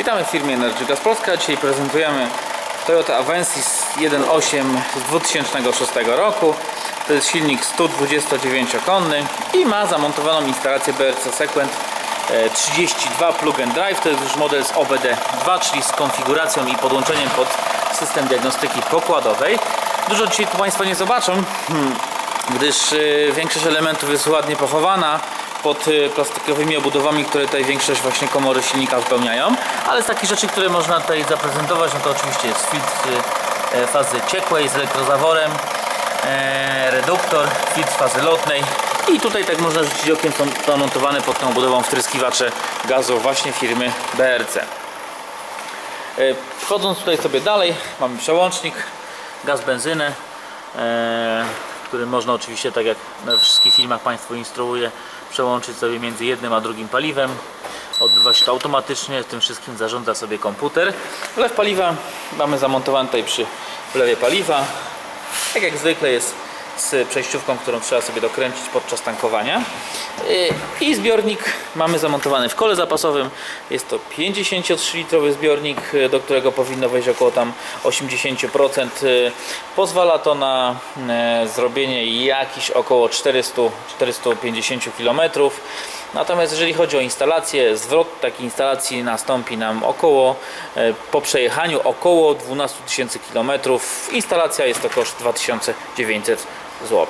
Witamy w firmie Energy Gas Polska. Dzisiaj prezentujemy Toyota Avensis 1.8 z 2006 roku. To jest silnik 129-konny i ma zamontowaną instalację BRC Sequent e, 32 Plug and Drive. To jest już model z OBD2, czyli z konfiguracją i podłączeniem pod system diagnostyki pokładowej. Dużo dzisiaj tu Państwo nie zobaczą, hmm, gdyż e, większość elementów jest ładnie pochowana pod e, plastikowymi obudowami, które tutaj większość właśnie komory silnika wypełniają. Ale z takich rzeczy, które można tutaj zaprezentować, no to oczywiście jest filtr e, fazy ciekłej z elektrozaworem, e, reduktor, filtr fazy lotnej i tutaj tak można rzucić okiem, są zamontowane pod tą obudową wtryskiwacze gazu właśnie firmy BRC. E, Wchodząc tutaj sobie dalej, mamy przełącznik, gaz, benzynę, który można oczywiście, tak jak na wszystkich filmach Państwu instruuję, przełączyć sobie między jednym a drugim paliwem. Odbywa się to automatycznie, tym wszystkim zarządza sobie komputer. Wlew paliwa mamy zamontowany tutaj przy wlewie paliwa. Tak jak zwykle jest z przejściówką, którą trzeba sobie dokręcić podczas tankowania. I zbiornik mamy zamontowany w kole zapasowym. Jest to 53-litrowy zbiornik, do którego powinno wejść około tam 80%. Yy, Pozwala to na yy, zrobienie jakichś około 400-450 km. Natomiast jeżeli chodzi o instalację, zwrot takiej instalacji nastąpi nam około, e, po przejechaniu około 12 tysięcy km. Instalacja jest to koszt 2900 zł.